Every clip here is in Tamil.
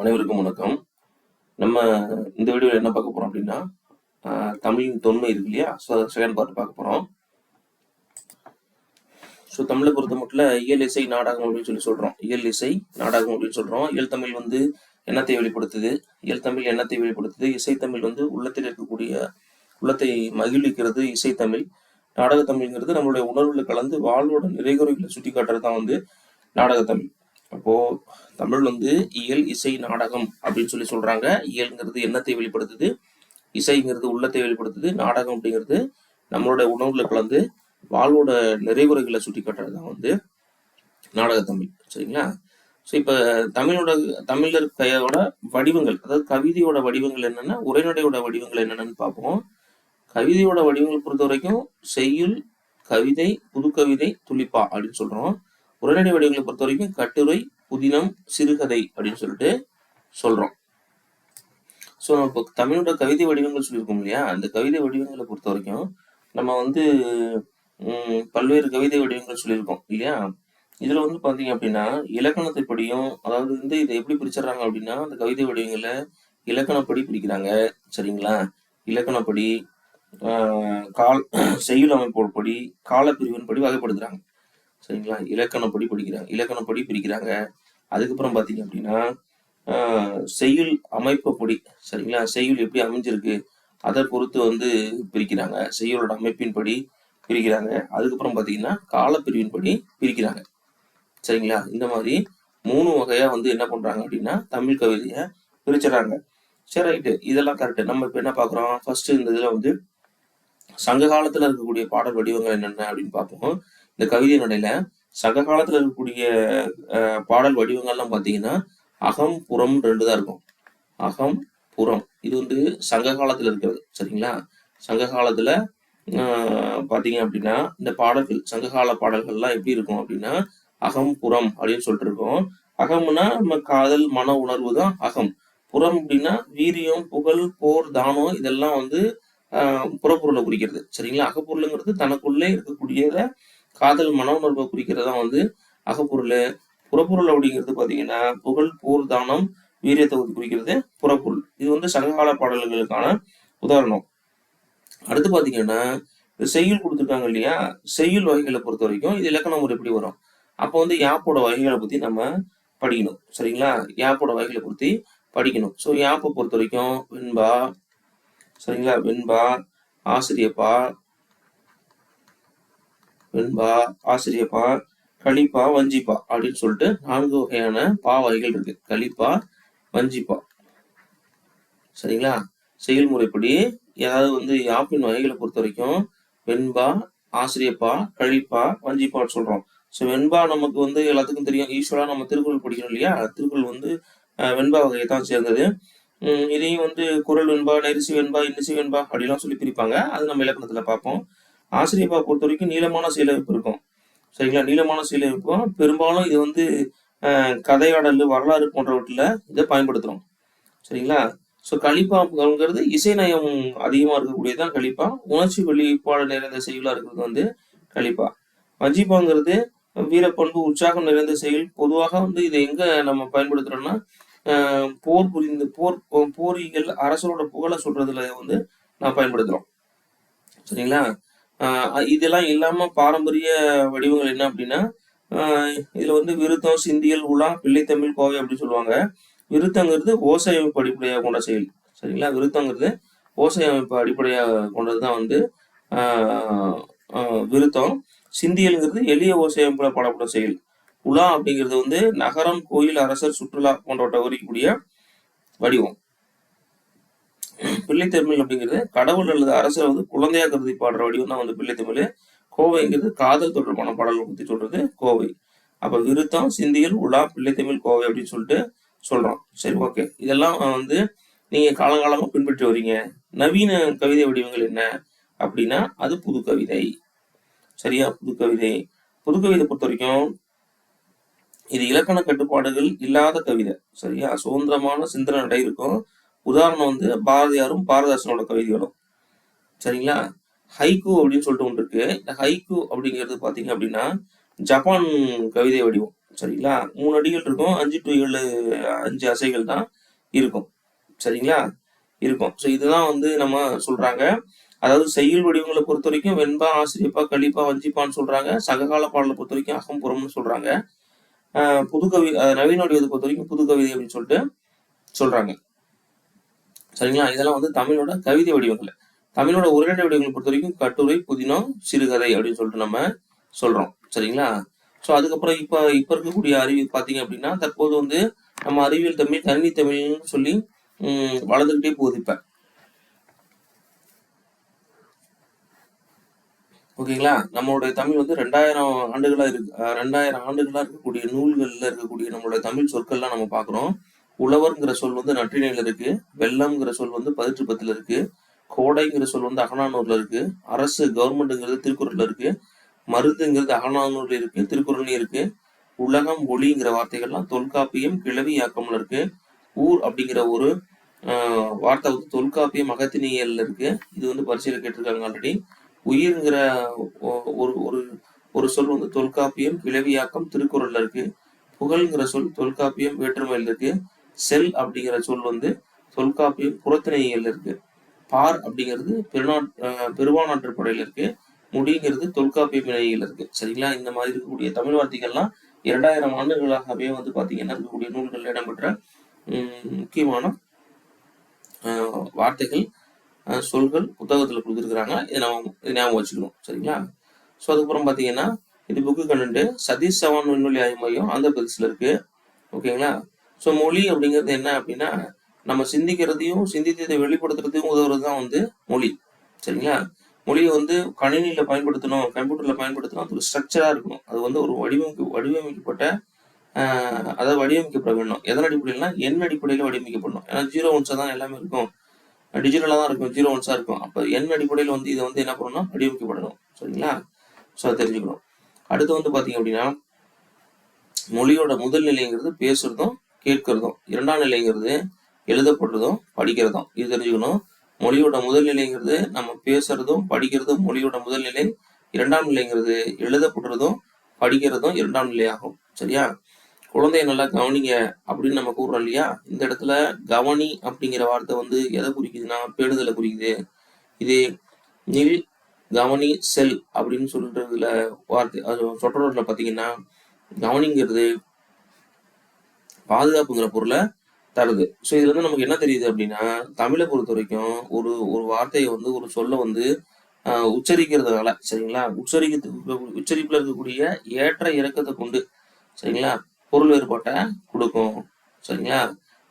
அனைவருக்கும் வணக்கம். நம்ம இந்த வீடியோவில் என்ன பார்க்க போறோம் அப்படின்னா தமிழின் தொன்மை இருக்கு இல்லையா? ஸோ செகண்ட் பார்ட் பார்க்க போறோம். ஸோ தமிழை பொறுத்த மட்டும் இயல் இசை நாடகம் அப்படின்னு சொல்லி சொல்றோம். இயல் இசை நாடகம் அப்படின்னு சொல்றோம். இயல் தமிழ் வந்து எண்ணத்தை வெளிப்படுத்துது? இயல் தமிழ் எண்ணத்தை வெளிப்படுத்துது? இசைத்தமிழ் வந்து உள்ளத்தில் இருக்கக்கூடிய உள்ளத்தை மகிழ்விக்கிறது இசைத்தமிழ் நாடகத்தமிழ்ங்கிறது நம்மளுடைய உணர்வுல கலந்து வாழ்வோட நிறைகுறைகளை சுட்டி காட்டுறது தான் வந்து நாடகத்தமிழ் அப்போ தமிழ் வந்து இயல் இசை நாடகம் அப்படின்னு சொல்லி சொல்றாங்க. இயல்ங்கிறது எண்ணத்தை வெளிப்படுத்துது? இசைங்கிறது உள்ளத்தை வெளிப்படுத்துது. நாடகம் அப்படிங்கிறது நம்மளோட உணவுல கலந்து வாழ்வோட நிறைவுரைகளை சுட்டி காட்டுறது தான் வந்து தமிழ். சரிங்களா? ஸோ இப்போ தமிழோட தமிழர் கையோட வடிவங்கள் அதாவது கவிதையோட வடிவங்கள் என்னென்னா உரைநடையோட வடிவங்கள் என்னென்னு பார்ப்போம். கவிதையோட வடிவங்கள் பொறுத்த வரைக்கும் செய்யுள் கவிதை புதுக்கவிதை துளிப்பா அப்படின்னு சொல்றோம். உரைநடை வடிவங்களை பொறுத்த வரைக்கும் கட்டுரை புதினம் சிறுகதை அப்படின்னு சொல்லிட்டு சொல்றோம். ஸோ நம்ம இப்போ தமிழோட கவிதை வடிவங்கள் சொல்லியிருக்கோம் இல்லையா? அந்த கவிதை வடிவங்களை பொறுத்த வரைக்கும் நம்ம வந்து பல்வேறு கவிதை வடிவங்கள் சொல்லியிருக்கோம் இல்லையா? இதுல வந்து பாத்தீங்க அப்படின்னா இலக்கணத்தை படியும் அதாவது வந்து இதை எப்படி பிரிச்சிடுறாங்க அப்படின்னா அந்த கவிதை வடிவங்களை இலக்கணப்படி பிடிக்கிறாங்க சரிங்களா? இலக்கணப்படி கால் செய்யுள் அமைப்போடு காலப்பிரிவின் படி வகைப்படுத்துறாங்க. சரிங்களா? இலக்கணப்படி படிக்கிறாங்க இலக்கணப்படி பிரிக்கிறாங்க. அதுக்கப்புறம் பாத்தீங்க அப்படின்னா ஆஹ், செய்யுள் அமைப்புப்படி சரிங்களா? செய்யுள் எப்படி அமைஞ்சிருக்கு? அதை பொறுத்து வந்து பிரிக்கிறாங்க. செய்யுளோட அமைப்பின்படி பிரிக்கிறாங்க. அதுக்கப்புறம் பாத்தீங்கன்னா காலப்பிரிவின்படி பிரிக்கிறாங்க. சரிங்களா? இந்த மாதிரி மூணு வகையா வந்து என்ன பண்றாங்க அப்படின்னா தமிழ் கவிதையை பிரிச்சிடறாங்க சரி ரைட்டு. இதெல்லாம் கரெக்ட் நம்ம இப்போ என்ன பாக்குறோம் ஃபர்ஸ்ட் இந்த இதில் வந்து சங்க காலத்துல இருக்கக்கூடிய பாடல் வடிவங்கள் என்னென்ன அப்படின்னு பார்ப்போம். இந்த கவிதை நடையில சங்க காலத்துல இருக்கக்கூடிய பாடல் வடிவங்கள்லாம் பாத்தீங்கன்னா அகம் புறம் ரெண்டு தான் இருக்கும். அகம் புறம். இது வந்து சங்க காலத்துல இருக்கிறது சரிங்களா? சங்க காலத்துல பாத்தீங்க அப்படின்னா இந்த பாடல்கள் சங்ககால பாடல்கள்லாம் எப்படி இருக்கும் அப்படின்னா அகம் புறம் அப்படின்னு சொல்லிட்டு இருக்கோம். அகம்னா நம்ம காதல் மன உணர்வு தான் அகம். புறம் அப்படின்னா வீரியம் புகழ் போர் தானம் இதெல்லாம் வந்து ஆஹ், புறப்பொருளை குறிக்கிறது சரிங்களா? அகப்பொருளுங்கிறது தனக்குள்ளே இருக்கக்கூடியத காதல் மன குறிக்கிறதா குறிக்கிறது தான் வந்து அகப்பொருள் புறப்பொருள் அப்படிங்கிறது பார்த்தீங்கன்னா புகழ் போர் தானம் வீரிய தொகுதி குறிக்கிறது புறப்பொருள். இது வந்து சங்ககால பாடல்களுக்கான உதாரணம். அடுத்து பார்த்தீங்கன்னா இந்த செய்யுள் கொடுத்துருக்காங்க இல்லையா? செய்யுள் வகைகளை பொறுத்த வரைக்கும் இது இலக்கண முறை எப்படி வரும்? அப்போ வந்து யாப்போட வகைகளை பற்றி நம்ம படிக்கணும். சரிங்களா? யாப்போட வகைகளை பற்றி படிக்கணும். ஸோ யாப்பை பொறுத்த வரைக்கும் வெண்பா சரிங்களா? வெண்பா ஆசிரியப்பா வெண்பா ஆசிரியப்பா களிப்பா வஞ்சிப்பா அப்படின்னு சொல்லிட்டு நான்கு வகையான பா வகைகள் இருக்கு. களிப்பா வஞ்சிப்பா. சரிங்களா? செயல்முறைப்படி ஏதாவது வந்து யாப்பின் வகைகளை பொறுத்த வரைக்கும் வெண்பா ஆசிரியப்பா கழிப்பா வஞ்சிப்பான்னு சொல்றோம். ஸோ வெண்பா நமக்கு வந்து எல்லாத்துக்கும் தெரியும். ஈஸ்வரா நம்ம திருக்குறள் படிக்கணும் இல்லையா? திருக்குறள் வந்து வெண்பா வகையை தான் சேர்ந்தது. இதையும் வந்து குரல் வெண்பா நெரிசி வெண்பா இன்னிசை வெண்பா அப்படிலாம் சொல்லி பிரிப்பாங்க. அது நம்ம இலக்கணத்துல பார்ப்போம். ஆசிரியப்பா பொறுத்த வரைக்கும் நீளமான சீலமைப்பு இருக்கும். சரிங்களா? நீளமான சீலமைப்பும் பெரும்பாலும் இது வந்து கதையாடல் வரலாறு போன்றவற்றில் இதை பயன்படுத்துகிறோம் சரிங்களா? ஸோ கலிப்பாங்கிறது இசை நயம் அதிகமாக இருக்கக்கூடியதுதான் கலிப்பா. உணர்ச்சி வெளிப்பாடு நிறைந்த செயலாக இருக்கிறது வந்து கலிப்பா. வஞ்சிப்பாங்கிறது வீரப்பண்பு உற்சாகம் நிறைந்த செயல். பொதுவாக வந்து இதை எங்கே நம்ம பயன்படுத்துறோம்னா ஆஹ் போர் புரிந்து போர் போரிகள் அரசரோட புகழை சொல்றதுல வந்து நான் பயன்படுத்துகிறோம் சரிங்களா? இதெல்லாம் இல்லாம பாரம்பரிய வடிவங்கள் என்ன அப்படின்னா இதில் இதுல வந்து விருத்தம் சிந்தியல் உலா பிள்ளைத்தமிழ் கோவை அப்படின்னு சொல்லுவாங்க. விருத்தங்கிறது ஓசை அமைப்பு அடிப்படையாக கொண்ட செயல். சரிங்களா? விருத்தங்கிறது ஓசை அமைப்பு அடிப்படையாக கொண்டது தான் வந்து விருத்தம். சிந்தியல்ங்கிறது எளிய ஓசை அமைப்புல பாடப்பட்ட செயல். உலா அப்படிங்கிறது வந்து நகரம் கோயில் அரசர் சுற்றுலா போன்றவற்றை குறிக்கக்கூடிய வடிவம். பிள்ளைத்தமிழ் அப்படிங்கிறது கடவுள் அல்லது அரசு வந்து குழந்தையா கருதி பாடுற வடிவம் தான் வந்து பிள்ளைத்தமிழ். கோவைங்கிறது காதல் தொடர்பான பாடல்கள் பத்தி சொல்றது கோவை. அப்ப விருத்தம் சிந்தியல் உலா பிள்ளைத்தமிழ் கோவை அப்படின்னு சொல்லிட்டு சொல்றோம். சரி ஓகே. இதெல்லாம் வந்து நீங்க காலங்காலமா பின்பற்றி வரீங்க நவீன கவிதை வடிவங்கள் என்ன அப்படின்னா அது புது கவிதை. சரியா? புது கவிதை. புது கவிதை பொறுத்த வரைக்கும் இது இலக்கண கட்டுப்பாடுகள் இல்லாத கவிதை. சரியா? சுதந்திரமான சிந்தனை நடை இருக்கும். உதாரணம் வந்து பாரதியாரும் பாரதாசனோட கவிதைகளும். சரிங்களா? ஹைக்கூ அப்படின்னு சொல்லிட்டு ஒன்று இருக்கு. இந்த அப்படிங்கிறது பார்த்தீங்க அப்படின்னா ஜப்பான் கவிதை வடிவம். சரிங்களா? மூணு அடிகள் இருக்கும். அஞ்சு டு ஏழு அஞ்சு அசைகள் தான் இருக்கும். சரிங்களா? இருக்கும். ஸோ இதுதான் வந்து நம்ம சொல்றாங்க. அதாவது செயல் வடிவங்களை பொறுத்த வரைக்கும் வெண்பா ஆசிரியப்பா கழிப்பா வஞ்சிப்பான்னு சொல்றாங்க. சங்ககால பாடலை பொறுத்த வரைக்கும் அகம்புறம்னு சொல்றாங்க. புது கவி நவீன வடிவத்தை பொறுத்த வரைக்கும் புது கவிதை அப்படின்னு சொல்லிட்டு சொல்றாங்க. சரிங்களா? இதெல்லாம் வந்து தமிழோட கவிதை வடிவங்கள். தமிழோட உரைநடை வடிவங்களை பொறுத்த வரைக்கும் கட்டுரை புதினம் சிறுகதை அப்படின்னு சொல்லிட்டு நம்ம சொல்றோம். சரிங்களா? ஸோ அதுக்கப்புறம் இப்போ இப்போ இருக்கக்கூடிய அறிவு பார்த்தீங்க அப்படின்னா தற்போது வந்து நம்ம அறிவியல் தமிழ் கணினி தமிழ்னு சொல்லி வளர்ந்துக்கிட்டே போகுது இப்போ. ஓகேங்களா? நம்மளுடைய தமிழ் வந்து ரெண்டாயிரம் ஆண்டுகளாக இருக்கு ரெண்டாயிரம் ஆண்டுகளாக இருக்கக்கூடிய நூல்கள்ல இருக்கக்கூடிய நம்மளுடைய தமிழ் சொற்கள்லாம் நம்ம பார்க்குறோம் உழவர்ங்கிற சொல் வந்து நற்றிணையில இருக்கு வெள்ளம்ங்கிற சொல் வந்து பதிற்றுப்பத்துல இருக்கு கோடைங்கிற சொல் வந்து அகனானூர்ல இருக்கு அரசு கவர்மெண்ட்டுங்கிறது திருக்குறள்ல இருக்கு மருந்துங்கிறது அகனானூர்ல இருக்கு திருக்குறள்லயும் இருக்கு உலகம் ஒளிங்கிற வார்த்தைகள்லாம் தொல்காப்பியம் கிழவியாக்கம்ல இருக்கு ஊர் அப்படிங்கிற ஒரு வார்த்தை வந்து தொல்காப்பியம் அகத்தினியல்ல இருக்கு. இது வந்து பரிசீலனை கேட்டிருக்காங்க ஆல்ரெடி உயிர்ங்கிற ஒ- ஒரு ஒரு ஒரு சொல் வந்து தொல்காப்பியம் கிளவியாக்கம் திருக்குறள்ல இருக்கு. புகழ்ங்கிற சொல் தொல்காப்பியம் வேற்றுமையில் இருக்கு. செல் அப்படிங்கிற சொல் வந்து தொல்காப்பியம் புறத்திணையில் இருக்கு. பார் அப்படிங்கிறது பெருநாட் அஹ் பெருவானாற்றுப்படையில இருக்கு. முடிங்கிறது தொல்காப்பிய இணையில் இருக்கு. சரிங்களா? இந்த மாதிரி இருக்கக்கூடிய தமிழ் வார்த்தைகள்லாம் இரண்டாயிரம் ஆண்டுகளாகவே வந்து பாத்தீங்கன்னா இருக்கக்கூடிய நூல்களில் இடம்பெற்ற முக்கியமான வார்த்தைகள் சொல்கள் புத்தகத்துல கொடுத்துருக்குறாங்க. இதை நம்ம ஞாபகம் வச்சுக்கணும். சரிங்களா? ஸோ அதுக்கப்புறம் பார்த்தீங்கன்னா இது புக்கு கண்டு சதீஷ் சவான் விண்வெளி ஆய்வு மையம் ஆந்திர பிரதேசில் இருக்கு. ஓகேங்களா? ஸோ மொழி அப்படிங்கிறது என்ன அப்படின்னா நம்ம சிந்திக்கிறதையும் சிந்தித்ததை வெளிப்படுத்துறதையும் உதவுறது தான் வந்து மொழி. சரிங்களா? மொழியை வந்து கணினியில் பயன்படுத்தணும் கம்ப்யூட்டரில் பயன்படுத்தணும் அது ஒரு ஸ்ட்ரக்சராக இருக்கணும். அது வந்து ஒரு வடிவமைப்பு வடிவமைக்கப்பட்ட அதை அதாவது வடிவமைக்கப்பட வேண்டும் எதன் அடிப்படையில்னா எண் அடிப்படையில் வடிவமைக்கப்படணும். ஏன்னா ஜீரோ ஒன்ஸாக தான் எல்லாமே இருக்கும். டிஜிட்டலாக தான் இருக்கும் ஜீரோ ஒன்ஸாக இருக்கும். அப்போ எண் அடிப்படையில் வந்து இதை வந்து என்ன பண்ணணும் வடிவமைக்கப்படணும். சரிங்களா? ஸோ அதை தெரிஞ்சுக்கணும். அடுத்து வந்து பார்த்தீங்க அப்படின்னா மொழியோட முதல் நிலைங்கிறது பேசுறதும் கேட்கிறதும் இரண்டாம் நிலைங்கிறது எழுதப்படுறதும் படிக்கிறதும். இது தெரிஞ்சுக்கணும். மொழியோட முதல் நிலைங்கிறது நம்ம பேசுறதும் படிக்கிறதும் மொழியோட முதல் நிலை இரண்டாம் நிலைங்கிறது எழுதப்படுறதும் படிக்கிறதும் இரண்டாம் நிலையாகும். சரியா? குழந்தைய நல்லா கவனிங்க அப்படின்னு நம்ம கூறுறோம் இல்லையா? இந்த இடத்துல கவனி அப்படிங்கிற வார்த்தை வந்து எதை குறிக்குதுன்னா பேணுதலை குறிக்குது. இது நில் கவனி செல் அப்படின்னு சொல்றதுல வார்த்தை அது சொற்றொடர்ல பாத்தீங்கன்னா கவனிங்கிறது பாதுகாப்புங்கிற பொருளை தருது. ஸோ இதுல இருந்து நமக்கு என்ன தெரியுது அப்படின்னா தமிழை பொறுத்த வரைக்கும் ஒரு ஒரு வார்த்தையை வந்து ஒரு சொல்ல வந்து உச்சரிக்கிறதுனால சரிங்களா? உச்சரிக்கிறதுக்கு உச்சரிப்புல இருக்கக்கூடிய ஏற்ற இறக்கத்தை கொண்டு சரிங்களா? பொருள் வேறுபாட்டை கொடுக்கும் சரிங்களா?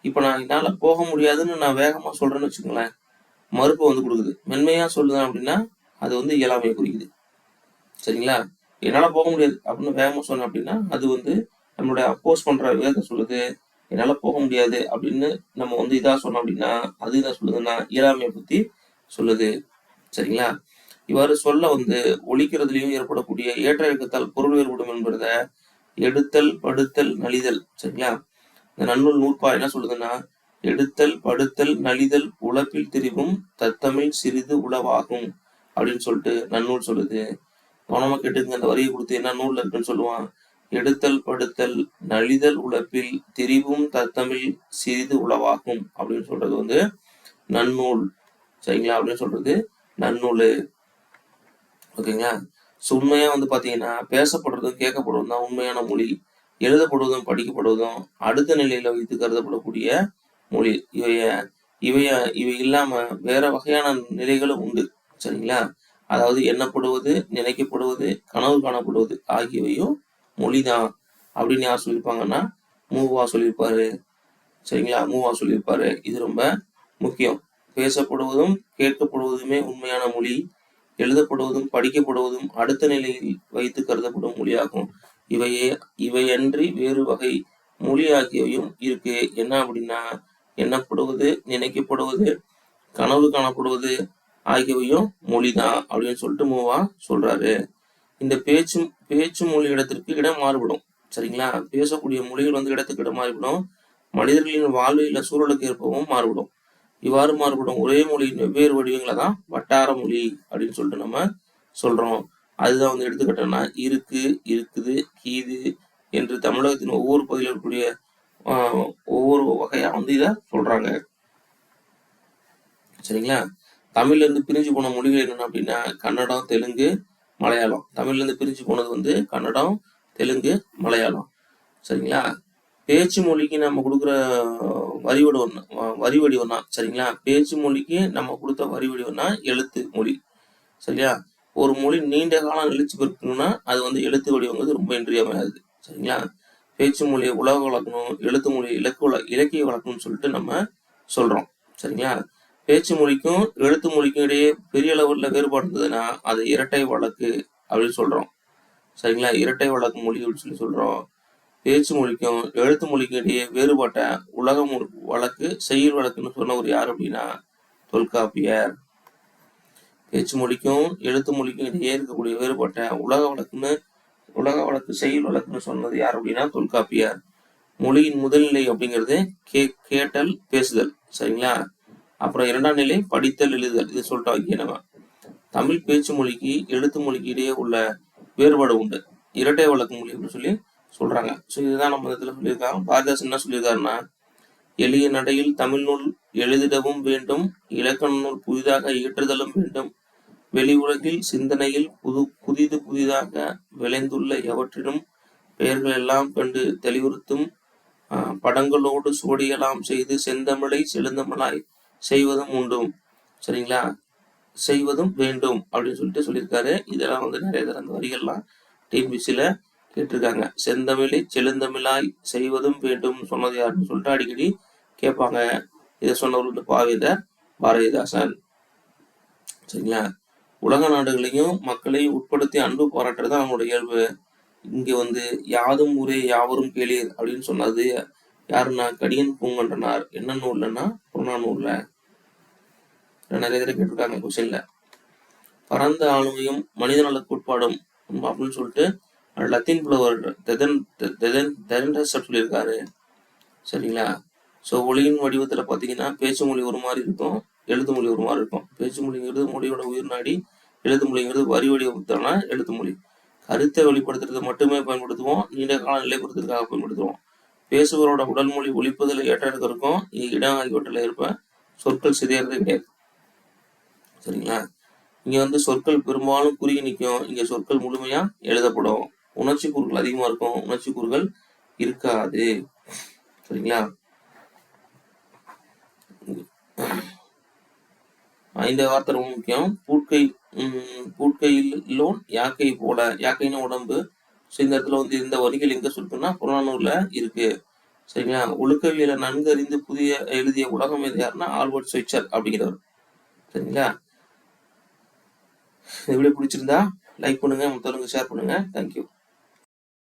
இப்போ நான் என்னால போக முடியாதுன்னு நான் வேகமா சொல்றேன்னு வச்சுக்கோங்களேன். மறுப்பு வந்து கொடுக்குது. மென்மையா சொல்லுதேன் அப்படின்னா அது வந்து இயலாமையை குறிக்குது. சரிங்களா? என்னால போக முடியாது அப்படின்னு வேகமா சொன்னேன் அப்படின்னா அது வந்து நம்மளுடைய அப்போஸ் பண்ற விதத்தை சொல்லுது என்னால போக முடியாது அப்படின்னு நம்ம வந்து இதா சொன்னோம் அப்படின்னா அது என்ன சொல்லுதுன்னா இயலாமையை பத்தி சொல்லுது. சரிங்களா? இவ்வாறு சொல்ல வந்து ஒழிக்கிறதுலயும் ஏற்படக்கூடிய ஏற்ற இயக்கத்தால் பொருள் வேறுபடும் என்பதை எடுத்தல் படுத்தல் நலிதல். சரிங்களா? இந்த நன்னூல் நூற்பா என்ன சொல்லுதுன்னா எடுத்தல் படுத்தல் நலிதல் உழப்பில் திரிவும் தத்தமிழ் சிறிது உளவாகும் அப்படின்னு சொல்லிட்டு நன்னூல் சொல்லுது. கவனமா கேட்டுங்க அந்த வரியை கொடுத்து என்ன நூல்ல இருக்குன்னு சொல்லுவான்? எடுத்தல் படுத்தல் நலிதல் உழப்பில் திரிவும் தத்தமிழ் சிறிது உளவாகும் அப்படின்னு சொல்றது வந்து நன்னூல். சரிங்களா? அப்படின்னு சொல்றது நன்னூல். ஓகேங்களா? ஸோ உண்மையா வந்து பாத்தீங்கன்னா பேசப்படுறதும் கேட்கப்படுவதும் தான் உண்மையான மொழி. எழுதப்படுவதும் படிக்கப்படுவதும் அடுத்த நிலையில வைத்து கருதப்படக்கூடிய மொழி. இவைய இவைய இவை இல்லாம வேற வகையான நிலைகளும் உண்டு. சரிங்களா? அதாவது எண்ணப்படுவது நினைக்கப்படுவது கனவு காணப்படுவது ஆகியவையும் மொழிதான் அப்படின்னு யார் சொல்லியிருப்பாங்கன்னா மூவா சொல்லியிருப்பாரு. சரிங்களா? மூவா சொல்லியிருப்பாரு. இது ரொம்ப முக்கியம். பேசப்படுவதும் கேட்கப்படுவதுமே உண்மையான மொழி. எழுதப்படுவதும் படிக்கப்படுவதும் அடுத்த நிலையில் வைத்து கருதப்படும் மொழியாகும். இவையே இவையன்றி வேறு வகை மொழி ஆகியவையும் இருக்கு. என்ன அப்படின்னா எண்ணப்படுவது நினைக்கப்படுவது கனவு காணப்படுவது ஆகியவையும் மொழிதான் அப்படின்னு சொல்லிட்டு மூவா சொல்றாரு. இந்த பேச்சு பேச்சு மொழி இடத்திற்கு இடம் மாறுபடும் சரிங்களா? பேசக்கூடிய மொழிகள் வந்து இடத்துக்கு இடம் மாறுபடும் மனிதர்களின் வாழ்வியல சூழலுக்கு ஏற்பவும் மாறுபடும் இவ்வாறு மாறுபடும் ஒரே மொழியின் வெவ்வேறு வடிவங்களை தான் வட்டார மொழி அப்படின்னு சொல்லிட்டு நம்ம சொல்றோம். அதுதான் வந்து எடுத்துக்கிட்டோம்னா இருக்கு இருக்குது கீது என்று தமிழகத்தில் பகுதியில் இருக்கக்கூடிய ஒவ்வொரு வகையா வந்து இதை சொல்றாங்க. சரிங்களா? தமிழ்ல இருந்து பிரிஞ்சு போன மொழிகள் என்னென்ன அப்படின்னா கன்னடம் தெலுங்கு மலையாளம். தமிழ்லேருந்து பிரிஞ்சு போனது வந்து கன்னடம் தெலுங்கு மலையாளம். சரிங்களா? பேச்சு மொழிக்கு நம்ம கொடுக்குற வரி ஒன்று வரி வடிவம்னா சரிங்களா? பேச்சு மொழிக்கு நம்ம கொடுத்த வரி வடிவம்னா எழுத்து மொழி. சரியா? ஒரு மொழி நீண்ட காலம் நிலைச்சு பிறக்கணும்னா அது வந்து எழுத்து வடிவங்கிறது ரொம்ப இன்றியமையாது சரிங்களா? பேச்சு மொழியை உலக வழக்கணும் எழுத்து மொழியை இலக்கு வழ இலக்கிய வழக்கணும்னு சொல்லிட்டு நம்ம சொல்கிறோம் சரிங்களா? பேச்சு மொழிக்கும் எழுத்து மொழிக்கும் இடையே பெரிய அளவில் வேறுபாடு இருந்ததுன்னா அது இரட்டை வழக்கு அப்படின்னு சொல்றோம். சரிங்களா? இரட்டை வழக்கு மொழி அப்படின்னு சொல்லி சொல்றோம். பேச்சு மொழிக்கும் எழுத்து மொழிக்கும் இடையே வேறுபட்ட உலக வழக்கு செயல் வழக்குன்னு சொன்னவர் யார் அப்படின்னா தொல்காப்பியர். பேச்சு மொழிக்கும் எழுத்து மொழிக்கும் இடையே இருக்கக்கூடிய வேறுபட்ட உலக வழக்குன்னு உலக வழக்கு செயல் வழக்குன்னு சொன்னது யார் அப்படின்னா தொல்காப்பியர். மொழியின் முதல்நிலை அப்படிங்கிறது கே கேட்டல் பேசுதல். சரிங்களா? அப்புறம் இரண்டாம் நிலை படித்தல் எழுதுதல் இது சொல்லிட்டோம் இங்கே தமிழ் பேச்சு மொழிக்கு எழுத்து மொழிக்கு இடையே உள்ள வேறுபாடு உண்டு. இரட்டை வழக்கு மொழி அப்படின்னு சொல்லி சொல்றாங்க. ஸோ இதுதான் நம்ம இதில் சொல்லியிருக்காங்க. பாரதிதாசன் என்ன சொல்லியிருக்காருன்னா எளிய நடையில் தமிழ் நூல் எழுதிடவும் வேண்டும் இலக்கண நூல் புதிதாக இயற்றுதலும் வேண்டும். வெளி உலகில் சிந்தனையில் புது புதிது புதிதாக விளைந்துள்ள எவற்றிலும் பெயர்கள் எல்லாம் கண்டு தெளிவுறுத்தும் ஆஹ், படங்களோடு சுவடியெல்லாம் செய்து செந்தமிழை செழுந்தமிழாய் செய்வதும் உண்டும் சரிங்களா? செய்வதும் வேண்டும் அப்படின்னு சொல்லிட்டு சொல்லியிருக்காரு. இதெல்லாம் வந்து நிறைய தடவை அந்த வரிகள்லாம் டிஎன்பிசியில கேட்டிருக்காங்க. செந்தமிழை செழுந்தமிழாய் செய்வதும் வேண்டும் சொன்னது யாருன்னு சொல்லிட்டு அடிக்கடி கேட்பாங்க. இதை சொன்னவர் வந்து பாவேதர் பாரதிதாசன். சரிங்களா? உலக நாடுகளையும் மக்களையும் உட்படுத்தி அன்பு பாராட்டுறது தான் நம்மளோட இயல்பு. இங்க வந்து யாதும் ஊரே யாவரும் கேளீர் அப்படின்னு சொன்னது யாருன்னா கடியன் பூங்கன்றனார் என்ன நூல்லன்னா புறநானூர்ல. இதை நிறைய பேர் கேட்டிருக்காங்க கொஸ்டின்ல. பரந்த ஆளுமையும் மனித நலக் கோட்பாடும் அப்படின்னு சொல்லிட்டு லத்தீன் புலவர் தெதன் தெதன் தெரண்டஸ் சொல்லியிருக்காரு. சரிங்களா? ஸோ ஒளியின் வடிவத்தில் பார்த்தீங்கன்னா பேச்சு மொழி ஒரு மாதிரி இருக்கும் எழுத்து மொழி ஒரு மாதிரி இருக்கும். பேச்சு மொழிங்கிறது மொழியோட உயிர் நாடி எழுத்து மொழிங்கிறது வரி வடிவத்தான எழுத்து மொழி. கருத்தை வெளிப்படுத்துறது மட்டுமே பயன்படுத்துவோம் நீண்ட காலம் நிலைப்படுத்துறதுக்காக பயன்படுத்துவோம். பேசுபவரோட உடல் மொழி ஒழிப்பதில் ஏற்ற இருக்கும் இங்க இடம் ஆகியவற்றில் இருப்ப சொற்கள் சிதையறதே கிடையாது சரிங்களா? இங்க வந்து சொற்கள் பெரும்பாலும் குறுகி நிற்கும். இங்க சொற்கள் முழுமையா எழுதப்படும். உணர்ச்சி கூறுகள் அதிகமா இருக்கும். உணர்ச்சி கூறுகள் இருக்காது. சரிங்களா? ஐந்தாவது வார்த்தை ரொம்ப முக்கியம். பூட்கை உம், பூட்கையிலோன் யாக்கை போல யாக்கைன்னு உடம்பு. ஸோ இந்த இடத்துல வந்து இந்த வரிகள் எங்க சொல்லுன்னா புறநானூர்ல இருக்கு. சரிங்களா? ஒழுக்கவியலை நன்கு அறிந்து புதிய எழுதிய உலகம் எது யாருன்னா ஆல்பர்ட் ஸ்வைச்சர் அப்படிங்கிறவர். சரிங்களா? இந்த வீடியோ பிடிச்சிருந்தா லைக் பண்ணுங்க மற்றவங்களுக்கு ஷேர் பண்ணுங்க. தேங்க்யூ